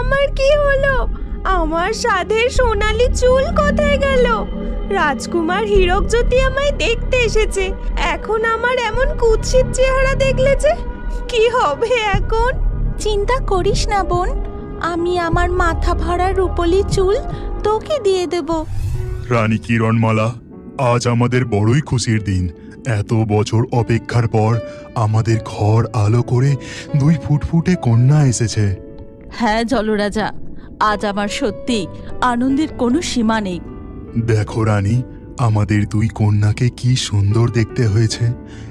আমার কি হলো? আমার সাধের সোনালি চুল কোথায় গেল? রাজকুমার হীরক জ্যোতি আমায় দেখতে এসেছে। এখন আমার এমন কুৎসিত চেহারা দেখলে যে কি হবে এখন? চিন্তা করিস না বোন আমি আমার মাথা ভরা রূপলি চুল তোকে দিয়ে দেব। রানী কিরণমালা আজ আমাদের বড়ই খুশির দিন। এত বছর অপেক্ষার পর আমাদের ঘর আলো করে দুই ফুটফুটে কন্যা এসেছে। হ্যাঁ জলরাজা আজ আমার সত্যি আনন্দের কোনো সীমা নেই। দেখো রানী আমাদের দুই কন্যাকে কি সুন্দর দেখতে হয়েছে।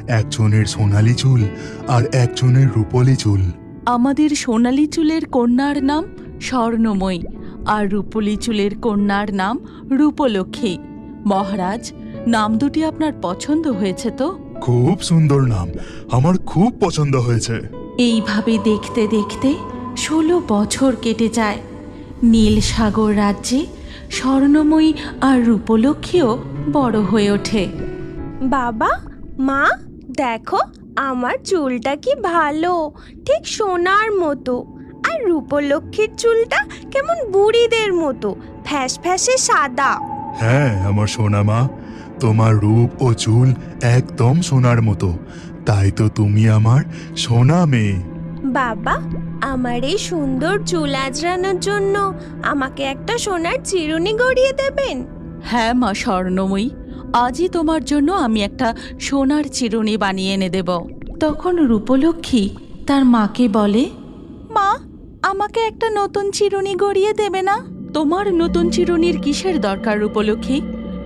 একজনের সোনালি চুল আর একজনের রূপলি চুল। আমাদের সোনালি চুলের কন্যার নাম স্বর্ণময়ী আর রূপলি চুলের কন্যার নাম রূপলক্ষ্মী। মহারাজ নাম দুটি আপনার পছন্দ হয়েছে তো? খুব সুন্দর নাম আমার খুব পছন্দ হয়েছে। এইভাবে দেখতে দেখতে ষোলো বছর কেটে যায়। নীল সাগর রাজ্যে স্বর্ণময়ী আর রূপলক্ষ্মীও বড় হয়ে ওঠে। বাবা মা দেখো আমার চুলটা কি ভালো। ঠিক সোনার মতো। আর রূপলক্ষ্মীর চুলটা কেমন বুড়িদের মতো। ফ্যাস ফ্যাসে সাদা। হ্যাঁ আমার সোনা মা তোমার রূপ ও চুল একদম সোনার মতো। তাই তো তুমি আমার সোনা মেয়ে। বাবা, আমার এই সুন্দর চুল আজরানোর জন্য আমাকে একটা সোনার চিরুনি গড়িয়ে দেবেন। হ্যাঁ মা স্বর্ণময়ী, আজই তোমার জন্য আমি একটা সোনার চিরুনি বানিয়ে এনে দেব। তখন রূপলক্ষ্মী তার মাকে বলে, মা, আমাকে একটা নতুন চিরুনি গড়িয়ে দেবে না? তোমার নতুন চিরুনির কিসের দরকার রূপলক্ষ্মী?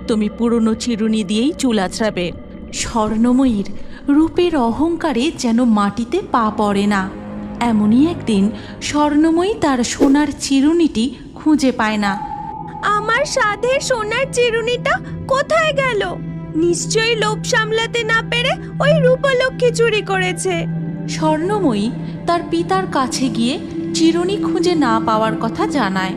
তুমি পুরনো চিরুনি দিয়েই চুল আঁচড়াবে। স্বর্ণময়ীর রূপের অহংকারে যেন মাটিতে পা পড়ে না। এমনই একদিন স্বর্ণময়ী তার সোনার চিরুনিটি খুঁজে পায় না। আমার সাধের সোনার চিরুনিটা কোথায় গেল? নিশ্চয়ই লোভ সামলাতে না পেরে ওই রূপলক্ষ্মী চুরি করেছে। স্বর্ণময়ী তার পিতার কাছে গিয়ে চিরুনি খুঁজে না পাওয়ার কথা জানায়।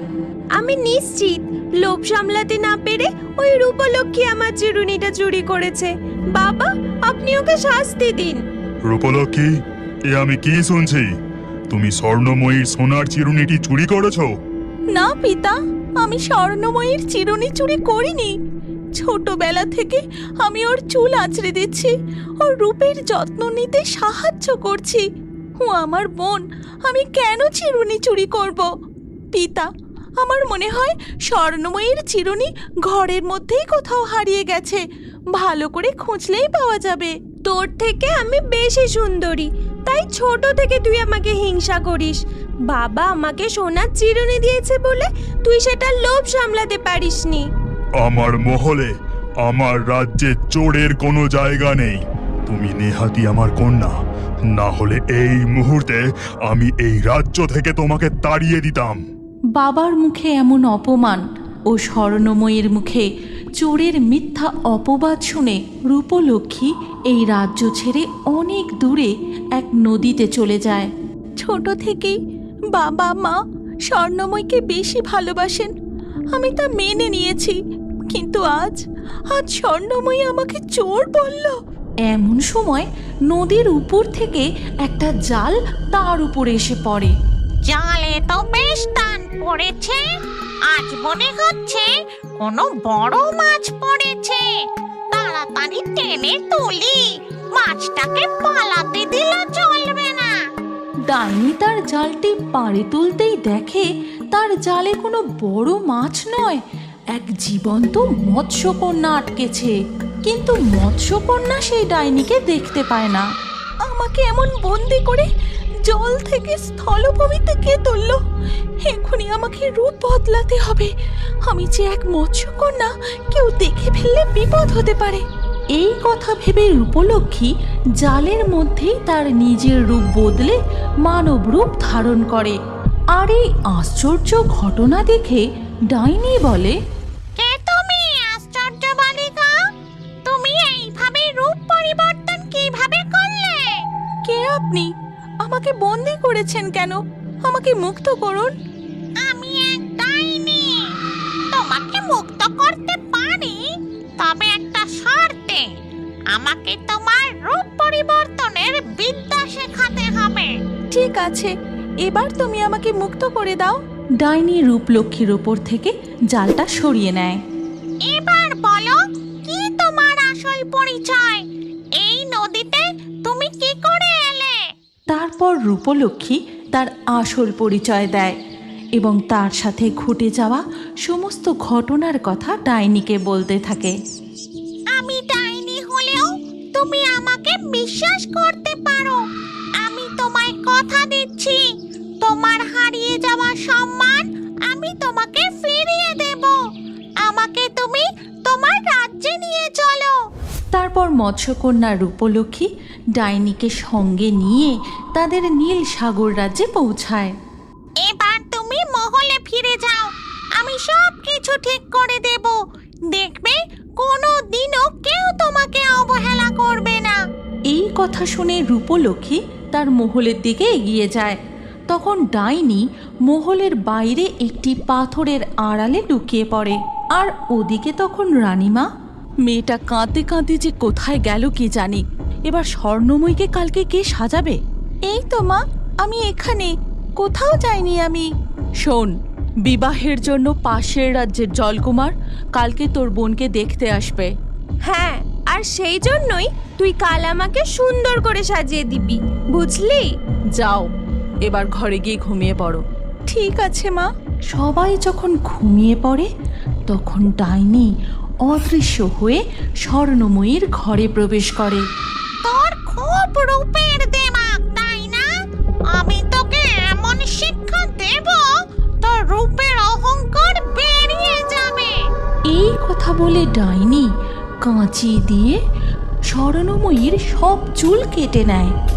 আমি নিশ্চিত লোভ সামলাতে না পেরে ওই রূপলক্ষ্মী আমার চিরুনিটা চুরি করেছে। বাবা আপনি ওকে শাস্তি দিন। রূপলক্ষ্মী এ আমি কি শুনছি? তুমি স্বর্ণময়ীর সোনার চিরুনিটি চুরি করেছ? না, পিতা, আমি স্বর্ণময়ীর চিরুনি চুরি করিনি। ছোটবেলা থেকে আমি ওর চুল আঁচড়ে দিচ্ছি, ওর রূপের যত্ন নিতে সাহায্য করছি। ও আমার বোন, আমি কেন চিরুনি চুরি করব? পিতা, আমার মনে হয় স্বর্ণময়ীর চিরুনি ঘরের মধ্যেই কোথাও হারিয়ে গেছে। ভালো করে খুঁজলেই পাওয়া যাবে। তোর থেকে আমি বেশি সুন্দরী। তাই ছোট থেকে তুই আমাকে হিংসা করিস। বাবা আমাকে সোনার চিরুনি দিয়েছে বলে তুই সেটা লোভ সামলাতে পারিসনি। আমার মহলে আমার রাজ্যে চোরের কোনো জায়গা নেই। তুমি নেহাতি আমার কন্যা। না হলে এই মুহূর্তে আমি এই রাজ্য থেকে তোমাকে তাড়িয়ে দিতাম। বাবার মুখে এমন অপমান ও স্বর্ণময়ের মুখে চোরের মিথ্যা অপবাদ শুনে রূপলক্ষ্মী এই রাজ্য ছেড়ে অনেক দূরে এক নদীতে চলে যায়। ছোট থেকেই বাবা মা স্বর্ণময়ীকে বেশি ভালোবাসেন। আমি তা মেনে নিয়েছি কিন্তু আজ আজ স্বর্ণময়ী আমাকে চোর বলল। এমন সময় নদীর উপর থেকে একটা জাল তার উপরে এসে পড়ে। জালে তো বেশ টান পড়েছে আজ মনে হচ্ছে কোনো বড় মাছ পড়েছে। তাড়াতাড়ি টেনে তুলি। মাছটাকে পালাতে দিলে চলবে না। ডাইনি তার জালটি পাড়ে তুলতেই দেখে তার জালে কোনো বড় মাছ নয়, এক জীবন্ত মৎস্যকন্যা আটকেছে। কিন্তু মৎস্যকন্যা সেই ডাইনিকে দেখতে পায় না। আমাকে এমন বন্দি করে জল থেকে স্থলভূমিতে কে তুলল? এখনই আমাকে রূপ বদলাতে হবে। আমি যে এক মৎস্যকন্যা কেউ দেখে ফেললে বিপদ হতে পারে। এই কথা ভেবে রূপলক্ষ্মী জালের মধ্যেই তার নিজের রূপ বদলে মানব রূপ ধারণ করে। আর এই আশ্চর্য ঘটনা দেখে ডাইনি বলে কে তুমি আশ্চর্য বালিকা? তুমি এইভাবে রূপ পরিবর্তন কীভাবে করলে? কে আপনি? আমাকে বন্দি করেছেন কেন? আমাকে মুক্ত করুন। আমি এক ডাইনি তোমাকে মুক্ত করতে পারি তবে একটা শর্তে। আমাকে তোমার রূপ পরিবর্তনের বিদ্যা শেখাতে হবে। ঠিক আছে এবার তুমি আমাকে মুক্ত করে দাও। ডাইনি রূপলক্ষ্মীর ওপর থেকে জালটা সরিয়ে নেয়। এবার বলো কি তোমার আসল পরিচয়? তারপর রূপলক্ষ্মী তার আসল পরিচয় দেয় এবং তার সাথে ঘটে যাওয়া সমস্ত ঘটনার কথা ডাইনিকে বলতে থাকে। আমি ডাইনি হলেও তুমি আমাকে বিশ্বাস করতে পারো। আমি তোমায় কথা দিচ্ছি। তোমার হারিয়ে যাওয়া সম্মান আমি তোমাকে ফিরিয়ে দেব। আমাকে তুমি তোমার রাজ্যে নিয়ে তারপর মৎস্যকন্যা রূপলক্ষ্মী ডাইনিকে সঙ্গে নিয়ে তাদের নীল সাগর রাজ্যে পৌঁছায়। এবার তুমি মহলে ফিরে যাও। আমি সব কিছু ঠিক করে দেব। দেখবে কোনো দিনও কেউ তোমাকে অবহেলা করবে না। এই কথা শুনে রূপলক্ষ্মী তার মহলের দিকে এগিয়ে যায়। তখন ডাইনি মহলের বাইরে একটি পাথরের আড়ালে লুকিয়ে পড়ে। আর ওদিকে তখন রানীমা মেয়েটা কাঁদতে কাঁদতে যে কোথায় গেল কি জানি। এবার স্বর্ণময়ীকে কালকে কে সাজাবে? এই তো মা আমি এখানে। কোথাও যাইনি আমি। শোন বিবাহের জন্য পাশের রাজ্যের জলকুমার কালকে তোর বোনকে দেখতে আসবে। হ্যাঁ আর সেই জন্যই তুই কাল আমাকে সুন্দর করে সাজিয়ে দিবি বুঝলি? যাও এবার ঘরে গিয়ে ঘুমিয়ে পড়ো। ঠিক আছে মা। সবাই যখন ঘুমিয়ে পড়ে তখন ডাইনি অদৃশ্য হয়ে স্বর্ণময়ীর ঘরে প্রবেশ করে। তোর খুব রূপের দেমাগ তাই না? আমি তোকে এমন শিক্ষা দেব তোর রূপের অহংকার বেরিয়ে যাবে। এই কথা বলে ডাইনি কাঁচি দিয়ে স্বর্ণময়ীর সব চুল কেটে নেয়।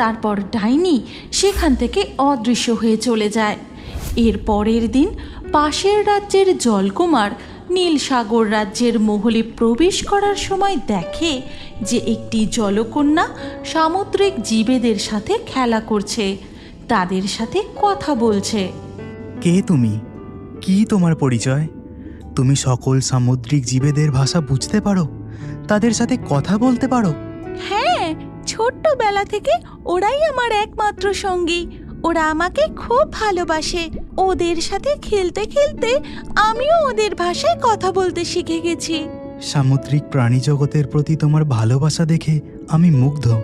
তারপর ডাইনি সেখান থেকে অদৃশ্য হয়ে চলে যায়। এর পরের দিন পাশের রাজ্যের জলকুমার নীল সাগর রাজ্যের মহলে প্রবেশ করার সময় দেখে যে একটি জলকন্যা সামুদ্রিক জীবেদের সাথে খেলা করছে। তাদের সাথে কথা বলছে। কে তুমি? কি তোমার পরিচয়? তুমি সকল সামুদ্রিক জীবেদের ভাষা বুঝতে পারো? তাদের সাথে কথা বলতে পারো? হ্যাঁ ছোট্টবেলা থেকে ওরাই আমার একমাত্র সঙ্গী। ওরা আমাকে খুব ভালোবাসে। ওদের সাথে খেলতে খেলতে আমিও ওদের ভাষায় কথা বলতে শিখে গেছি। সামুদ্রিক প্রাণী জগতের প্রতি তোমার ভালোবাসা দেখে আমি মুগ্ধ।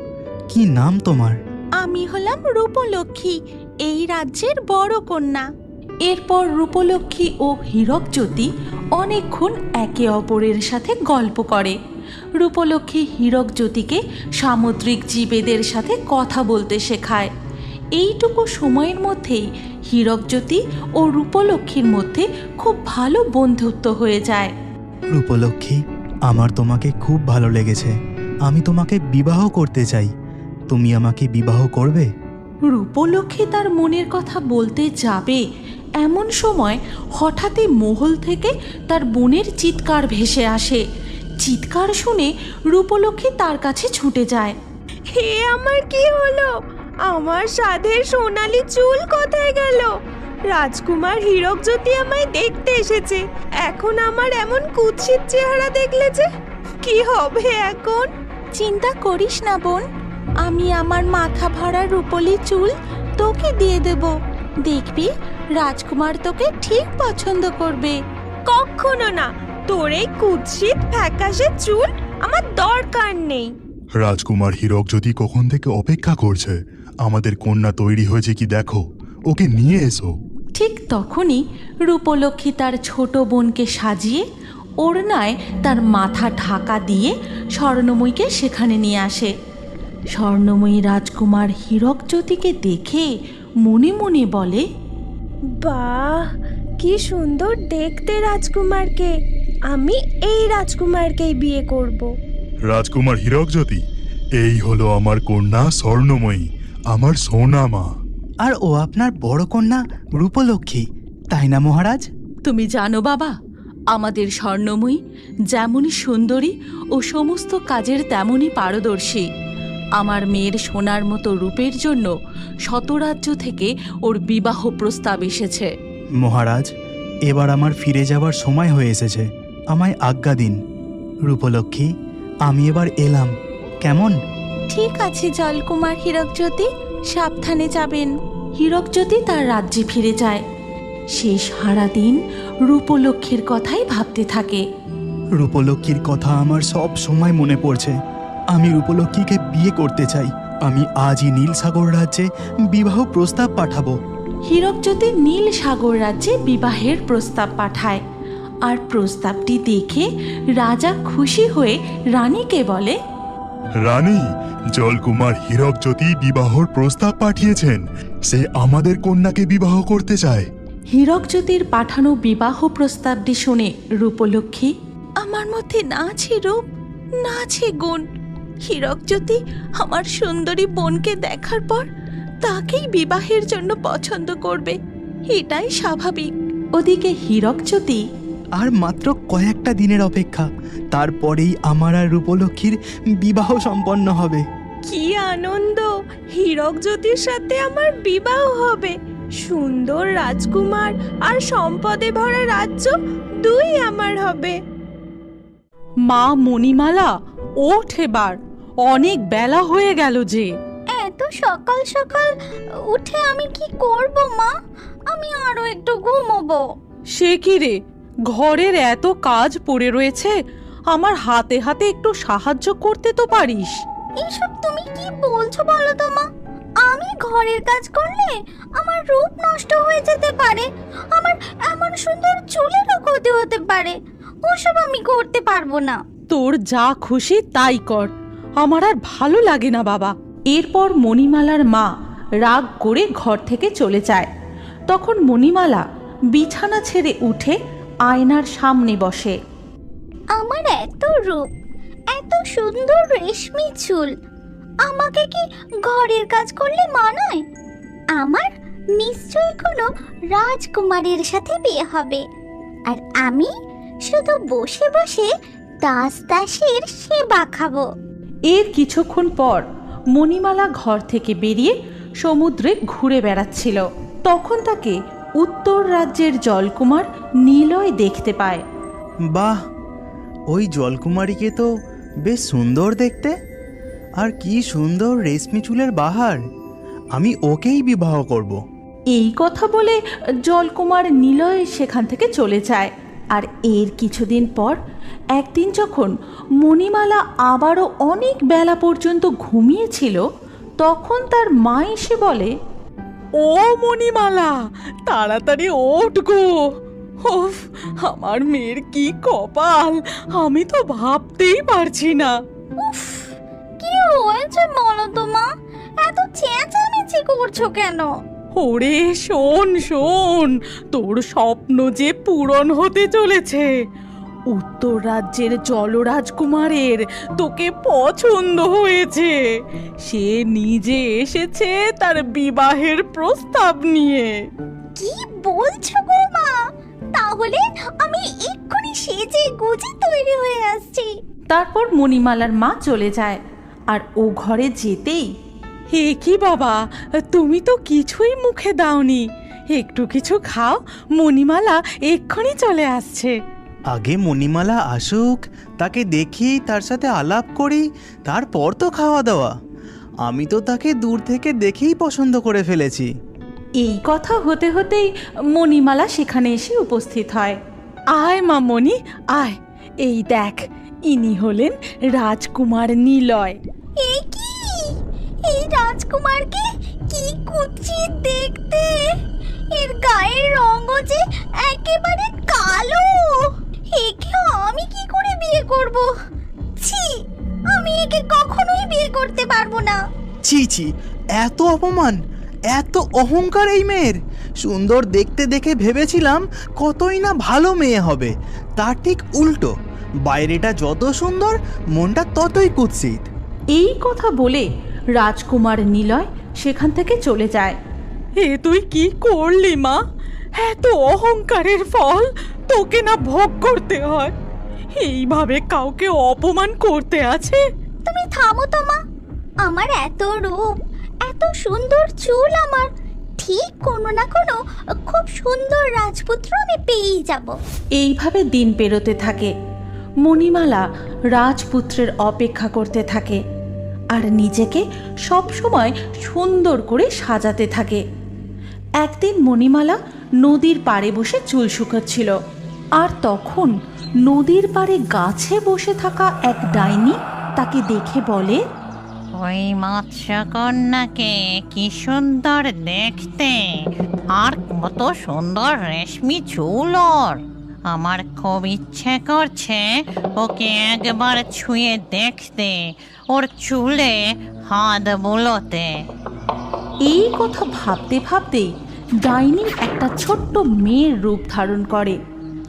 কি নাম তোমার? আমি হলাম রূপলক্ষ্মী এই রাজ্যের বড় কন্যা। এরপর রূপলক্ষ্মী ও হীরকজ্যোতি অনেকক্ষণ একে অপরের সাথে গল্প করে। রূপলক্ষ্মী হীরকজ্যোতিকে সামুদ্রিক জীবেদের সাথে কথা বলতে শেখায়। এইটুকু সময়ের মধ্যেই হীরকজ্যোতি ও রূপলক্ষ্মীর মধ্যে খুব ভালো বন্ধুত্ব হয়ে যায়। রূপলক্ষ্মী আমার তোমাকে খুব ভালো লেগেছে। আমি তোমাকে বিবাহ করতে চাই। তুমি আমাকে বিবাহ করবে? রূপলক্ষ্মী তার মনের কথা বলতে যাবে এমন সময় হঠাৎই মহল থেকে তার বোনের চিৎকার ভেসে আসে। চিৎকার শুনে রূপলক্ষ্মী তার কাছে ছুটে যায়। হে আমার কি হলো? আমার সাধের সোনালি চুল কোথায় গেল? রাজকুমার হীরক জ্যোতি আমায় দেখতে এসেছে। এখন আমার এমন কুৎসিত চেহারা দেখলে যে কি হবে এখন? চিন্তা করিস না বোন আমি আমার মাথা ভরা রূপলি চুল তোকে দিয়ে দেব। দেখবি রাজকুমার তোকে ঠিক পছন্দ করবে। কখনো না তোর এই কুৎসিত ফ্যাকাশে চুল আমার দরকার নেই। রাজকুমার হীরক যদি কখন থেকে অপেক্ষা করছে আমাদের কন্যা তৈরি হয়েছে কি দেখো ওকে নিয়ে এসো। ঠিক তখনই রূপলক্ষ্মী তার ছোট বোনকে সাজিয়ে ওড়নায় তার মাথা ঢাকা দিয়ে স্বর্ণময়ীকে সেখানে নিয়ে আসে। স্বর্ণময়ী রাজকুমার হীরকজ্যোতিকে দেখে মনে মনে বলে বাহ কি সুন্দর দেখতে রাজকুমারকে। আমি এই রাজকুমারকেই বিয়ে করব। রাজকুমার হীরক জ্যোতি এই হলো আমার কন্যা স্বর্ণময়ী আমার সোনা মা। আর ও আপনার বড় কন্যা রূপলক্ষ্মী তাই না মহারাজ? তুমি জানো বাবা আমাদের স্বর্ণময়ী যেমনই সুন্দরী ও সমস্ত কাজের তেমনই পারদর্শী। আমার মেয়ের সোনার মতো রূপের জন্য শতরাজ্য থেকে ওর বিবাহ প্রস্তাব এসেছে। মহারাজ এবার আমার ফিরে যাওয়ার সময় হয়ে এসেছে। আমায় আজ্ঞা দিন। রূপলক্ষ্মী আমি এবার এলাম। কেমন? ঠিক আছে জলকুমার হীরকজ্যোতি। সাবধানে যাবেন। হীরকজ্যোতি তার রাজ্যে ফিরে যায়। সে সারাদিন রূপলক্ষ্মীর কথাই ভাবতে থাকে। রূপলক্ষ্মীর কথা আমার সব সময় মনে পড়ছে। আমি রূপলক্ষ্মীকে বিয়ে করতে চাই। আমি আজই নীল সাগর রাজ্যে বিবাহ প্রস্তাব পাঠাবো। হীরকজ্যোতি নীল সাগর রাজ্যে বিবাহের প্রস্তাব পাঠায়। আর প্রস্তাবটি দেখে রাজা খুশি হয়ে রানীকে বলে রানী জলকুমার হীরক জ্যোতি বিবাহর প্রস্তাব পাঠিয়েছেন। সে আমাদের কন্যাকে বিবাহ করতে চায়। হীরকজ্যোতির পাঠানো বিবাহ প্রস্তাবটি শুনে রূপলক্ষ্মী আমার মধ্যে না আছে রূপ না আছে গুণ। হীরকজ্যোতি আমার সুন্দরী বোনকে দেখার পর তাকেই বিবাহের জন্য পছন্দ করবে। এটাই স্বাভাবিক। ওদিকে হীরকজ্যোতি আর মাত্র কয়েকটা দিনের অপেক্ষা। তারপরেই আমার আর রূপলক্ষ্মীর বিবাহ সম্পন্ন হবে। কি আনন্দ! হীরক জ্যোতির সাথে আমার বিবাহ হবে। সুন্দর রাজকুমার আর সম্পদে ভরা রাজ্য দুই আমার হবে। মা মণিমালা ওঠ এবার। অনেক বেলা হয়ে গেল যে। এত সকাল সকাল উঠে আমি কি করব মা? আমি আরও একটু ঘুমোবো। সে কি রে? ঘরের এত কাজ পড়ে রয়েছে আমার হাতে হাতে একটু সাহায্য করতে তো পারিস। এইসব তুমি কি বলছো বলো তো মা? আমি ঘরের কাজ করলে আমার রূপ নষ্ট হয়ে যেতে পারে আমার এমন সুন্দর চুলেরও ক্ষতি হতে পারে ওসব আমি করতে পারব না। তোর যা খুশি তাই কর আমার আর ভালো লাগে না বাবা। এরপর মণিমালার মা রাগ করে ঘর থেকে চলে যায়। তখন মণিমালা বিছানা ছেড়ে উঠে আয়নার সামনে বসে। আমার এত রূপ এত সুন্দর রেশমি চুল আমাকে কি ঘরের কাজ করলে মানায়? আমার নিশ্চয়ই কোনো রাজকুমারের সাথে বিয়ে হবে। আর আমি শুধু বসে বসে দাস দাসের সেবা খাব। এর কিছুক্ষণ পর মণিমালা ঘর থেকে বেরিয়ে সমুদ্রে ঘুরে বেড়াচ্ছিল। তখন তাকে উত্তর রাজ্যের জলকুমার নীলয় দেখতে পায়। বাহ ওই জলকুমারীকে তো বেশ সুন্দর দেখতে। আর কি সুন্দর রেশমি চুলের বাহার আমি ওকেই বিবাহ করব। এই কথা বলে জলকুমার নিলয় সেখান থেকে চলে যায়। আর এর কিছুদিন পর একদিন যখন মণিমালা আবারও অনেক বেলা পর্যন্ত ঘুমিয়েছিল তখন তার মা এসে বলে ও মণিমালা তাড়াতাড়ি ওঠ গো। ওফ আমার মেয়ের কি কপাল আমি তো ভাবতেই পারছি না। উফ কি হয়েছে বলো তো মা? এত চেঁচামেচি করছ কেন? ওরে শোন শোন তোর স্বপ্ন যে পূরণ হতে চলেছে উত্তর রাজ্যের জলরাজকুমারের তোকে পছন্দ হয়েছে। সে নিজে এসেছে তার বিবাহের প্রস্তাব নিয়ে। কি বলছো গো মা তাহলে আমি এক্ষুনি সেজে গুজে তৈরি হয়ে আসছি। তারপর মণিমালার মা চলে যায়। আর ও ঘরে যেতেই হে কি বাবা তুমি তো কিছুই মুখে দাওনি। একটু কিছু খাও মণিমালা এক্ষুনি চলে আসছে। আগে মণিমালা আসুক তাকে দেখি তার সাথে আলাপ করি তারপর তো খাওয়া দাওয়া আমি তো তাকে দূর থেকে দেখেই পছন্দ করে ফেলেছি। এই কথা হতে হতেই মণিমালা সেখানে এসে উপস্থিত হয়। আয় মামনি আয়। এই দেখ ইনি হলেন রাজকুমার নিলয়। এই কি? এই রাজকুমারকে কি দেখতে? এর গায়ের রঙও যে একেবারে কালো। একে আমি কি করে বিয়ে করব? ছি আমি একে কখনোই বিয়ে করতে পারব না। ছি ছি এত অপমান এত অহংকার এই মেয়ের। সুন্দর দেখতে দেখে ভেবেছিলাম কতই না ভালো মেয়ে হবে। তার ঠিক উল্টো বাইরেটা যত সুন্দর মনটা ততই কুৎসিত। এই কথা বলে রাজকুমার নিলয় সেখান থেকে চলে যায়। এ তুই কি করলি মা? এত অহংকারের ফল তোকে না ভোগ করতে হয়। এইভাবে কাউকে অপমান করতে আছে? তুমি থামো তো মা। আমার এত রূপ এত সুন্দর চুল আমার। ঠিক কোনো না কোনো খুব সুন্দর রাজপুত্র আমি পেয়েই যাব। এইভাবে দিন পেরোতে থাকে। মণিমালা রাজপুত্রের অপেক্ষা করতে থাকে। আর নিজেকে সবসময় সুন্দর করে সাজাতে থাকে। একদিন মণিমালা নদীর পাড়ে বসে চুল শুকাচ্ছিল। আর তখন নদীর পাড়ে গাছে বসে থাকা এক ডাইনি তাকে দেখে বলে, ওই মৎস্যকন্যাকে কি সুন্দর দেখতে। আর কত সুন্দর রেশমি চুল ওর। আমার খুব ইচ্ছে করছে ওকে একবার ছুঁয়ে দেখতে। ওর চুলে হাত বুলোতে। এই কথা ভাবতে ভাবতে ডাইনি একটা ছোট্ট মেয়ের রূপ ধারণ করে।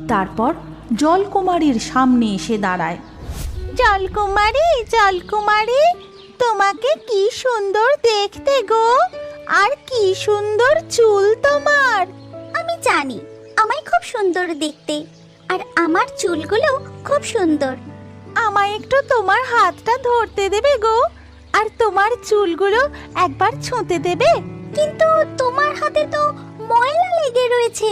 তারপর জলকুমারীর সামনে এসে দাঁড়ায়। জলকুমারী জলকুমারী তোমাকে কি সুন্দর দেখতে গো। আর কি সুন্দর চুল তোমার। আমি জানি আমায় খুব সুন্দর দেখতে। আর আমার চুলগুলো খুব সুন্দর। আমায় একটু তোমার হাতটা ধরতে দেবে গো। আর তোমার চুলগুলো একবার ছুঁতে দেবে। কিন্তু তোমার হাতে তো ময়লা লেগে রয়েছে।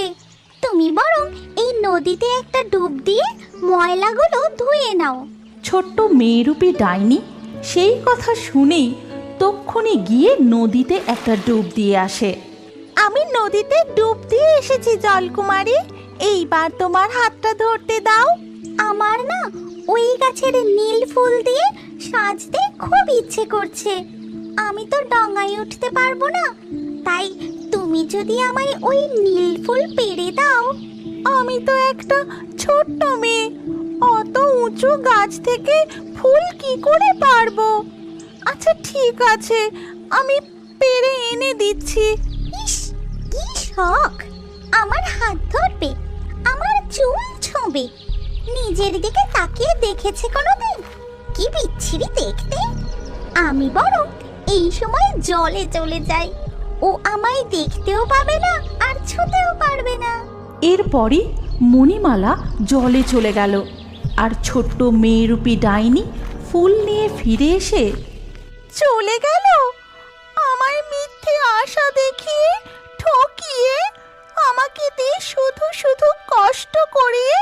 তুমি বরং এই নদীতে একটা ডুব দিয়ে ময়লাগুলো ধুয়ে নাও। ছোট্ট মেয়েরূপী ডাইনি সেই কথা শুনেই তক্ষুনি গিয়ে নদীতে একটা ডুব দিয়ে আসে। আমি নদীতে ডুব দিয়ে এসেছি জলকুমারী। এইবার তোমার হাতটা ধরতে দাও। আমার না ওই গাছের নীল ফুল দিয়ে সাজতে খুব ইচ্ছে করছে। আমি তো ডঙ্গায় উঠতে পারব না। তাই তুমি যদি আমায় ওই নীল ফুল পেড়ে দাও, আমি তো একটা ছোট্ট মেয়ে। অত উঁচু গাছ থেকে ফুল কি করে পারব? আচ্ছা ঠিক আছে, আমি পেরে এনে দিচ্ছি। কি শখ! আমার হাত ধরবে, আমার চুল ছোঁবে। নিজের দিকে তাকিয়ে দেখেছে কোনোদিন? কি বিচ্ছিরি দেখতে? আমি বরং এই সময় জলে চলে যাই। ও আমায় দেখতেও পাবে না আর ছুঁতেও পারবে না। এরপরই মণিমালা জলে চলে গেল। আর ছোট্ট মেয়েরূপী ডাইনি ফুল নিয়ে ফিরে এসে, চলে গেল? আমায় মিথ্যে আশা দেখিয়ে, ঠকিয়ে, আমাকে দিয়ে শুধু শুধু কষ্ট করিয়ে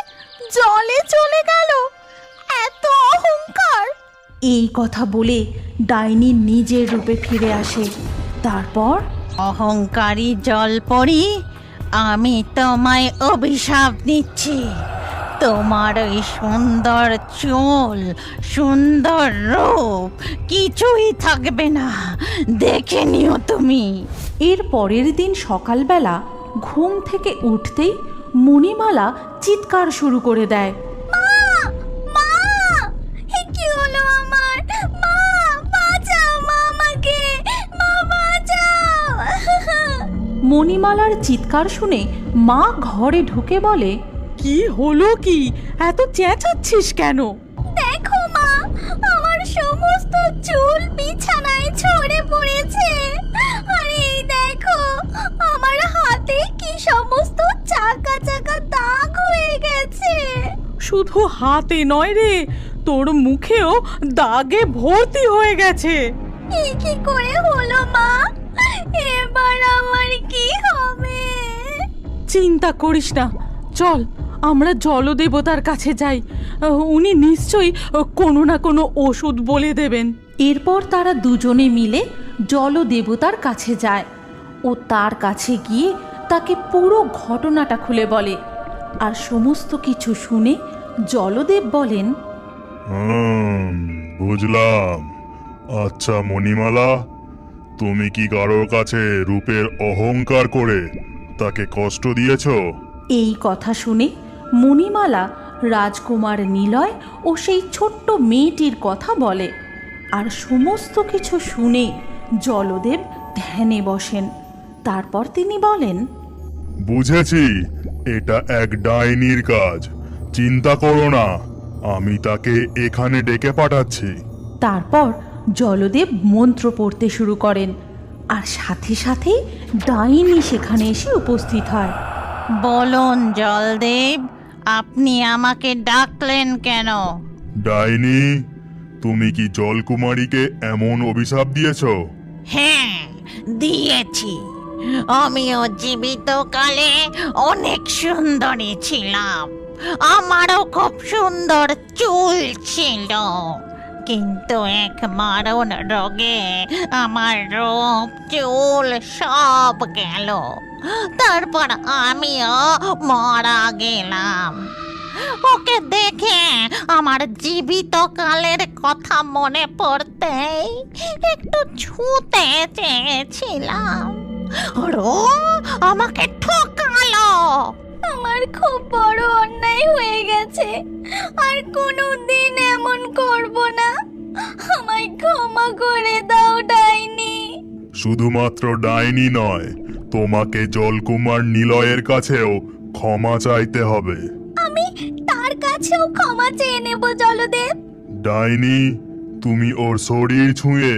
জলে চলে গেল। অহংকার? এই কথা বলে ডাইনি নিজের রূপে ফিরে আসে। তারপর? অহংকারী জল জলপরি আমি তোমায় অভিশাপ দিচ্ছি। তোমার ওই সুন্দর চুল সুন্দর রূপ কিছুই থাকবে না। দেখে নিও তুমি। এর পরের দিন সকালবেলা ঘুম থেকে উঠতেই মণিমালা চিৎকার শুরু করে দেয়। মণিমালার চিৎকার শুনে মা ঘরে ঢুকে বলে কি হলো কি? এত চেঁচাচ্ছিস কেন? দেখো মা আমার সমস্ত চুল বিছানায় ছড়ে পড়েছে। আর এই দেখো আমার হাতে কি সমস্ত চাকা চাকা দাগ হয়ে গেছে। শুধু হাতে নয় রে তোর মুখেও দাগে ভর্তি হয়ে গেছে। কি করে হলো মা? এবার আমার কি হবে? চিন্তা করিস না। চল আমরা জলদেবতার কাছে যাই। উনি নিশ্চয়ই কোনো না কোনো ওষুধ বলে দেবেন। এরপর তারা দুজনে মিলে জলদেবতার কাছে যায় ও তার কাছে গিয়ে তাকে পুরো ঘটনাটা খুলে বলে আর সমস্ত কিছু শুনে জলদেব বলেন বুঝলাম। আচ্ছা মণিমালা তুমি কি কারোর কাছে রূপের অহংকার করে তাকে কষ্ট দিয়েছ? এই কথা শুনে মণিমালা রাজকুমার নিলয় ও সেই ছোট্ট মেয়েটির কথা বলে আর সমস্ত কিছু শুনে জলদেব ধ্যানে বসেন। তারপর তিনি বলেন বুঝেছি এটা এক ডাইনির কাজ। চিন্তা করো না আমি তাকে এখানে ডেকে পাঠাচ্ছি। তারপর জলদেব মন্ত্র পড়তে শুরু করেন আর সাথে সাথেই ডাইনি সেখানে এসে উপস্থিত হয়। বলুন জলদেব আপনি আমাকে ডাকলেন কেন? ডাইনি তুমি কি জলকুমারীকে এমন অভিশাপ দিয়েছ? হ্যাঁ দিয়েছি। আমিও জীবিত কালে অনেক সুন্দরী ছিলাম। আমারও খুব সুন্দর চুল ছিল। কিন্তু এক মারণ রোগে আমার রূপ চুল সব গেল। তারপর আমিও মারা গেলাম। ওকে দেখে আমার জীবিত কালের কথা মনে পড়তেই একটু ছুঁতে চেয়েছিলাম। আমাকে ঠকালো। আমার খুব বড় অন্যায় হয়ে গেছে। আর কোনো ক্ষমা করে দাও ডাইনি। শুধুমাত্র ডাইনি নয় তোমাকে জলকুমার নিলয়ের কাছেও ক্ষমা চাইতে হবে। আমি তার কাছেও ক্ষমা চেয়ে নেব জলদেব। ডাইনি তুমি ওর শরীর ছুঁয়ে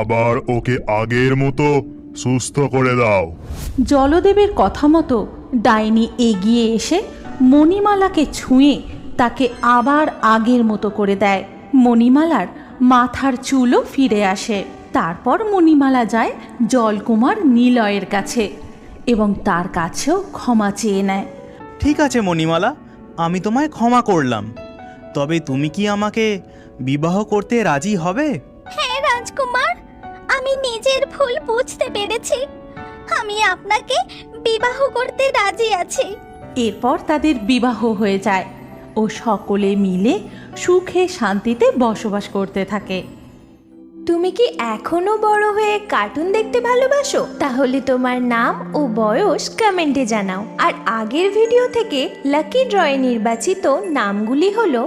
আবার ওকে আগের মতো সুস্থ করে দাও। জলদেবের কথা মতো ডাইনি এগিয়ে এসে মণিমালাকে ছুঁয়ে তাকে আবার আগের মতো করে দেয়। মণিমালার মাথার চুলও ফিরে আসে। তারপর মণিমালা যায় জলকুমার নিলয়ের কাছে এবং তার কাছেও ক্ষমা চেয়ে নেয়। ঠিক আছে মণিমালা আমি তোমায় ক্ষমা করলাম। তবে তুমি কি আমাকে বিবাহ করতে রাজি হবে? হ্যাঁ রাজকুমার আমি নিজের ভুল বুঝতে পেরেছি। আমি আপনাকে বিবাহ করতে রাজি আছি। এরপর তাদের বিবাহ হয়ে যায়। ও সকলে মিলে সুখে শান্তিতে বসবাস করতে থাকে। তুমি কি এখনও বড় হয়ে কার্টুন দেখতে ভালোবাসো? তাহলে তোমার নাম ও বয়স কমেন্টে জানাও। আর আগের ভিডিও থেকে লাকি ড্রয়ে নির্বাচিত নামগুলি হলো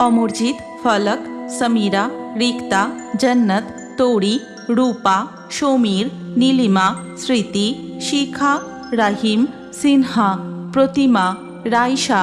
অমরজিৎ ফলক সমীরা রিক্তা জন্নত তৌরি রূপা সমীর নীলিমা স্মৃতি শিখা রাহিম সিনহা প্রতিমা রাইসা